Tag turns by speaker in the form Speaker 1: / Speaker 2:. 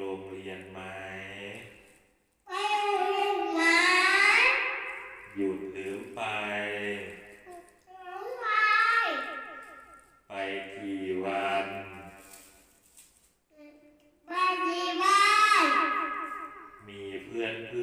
Speaker 1: โรงเรียนไหม
Speaker 2: ไปโรงเรียนไหม
Speaker 1: หยุดหรือไป
Speaker 2: ไป
Speaker 1: ไปกี่วัน
Speaker 2: ไปกี่วัน
Speaker 1: มีเพื่อนเพื่อน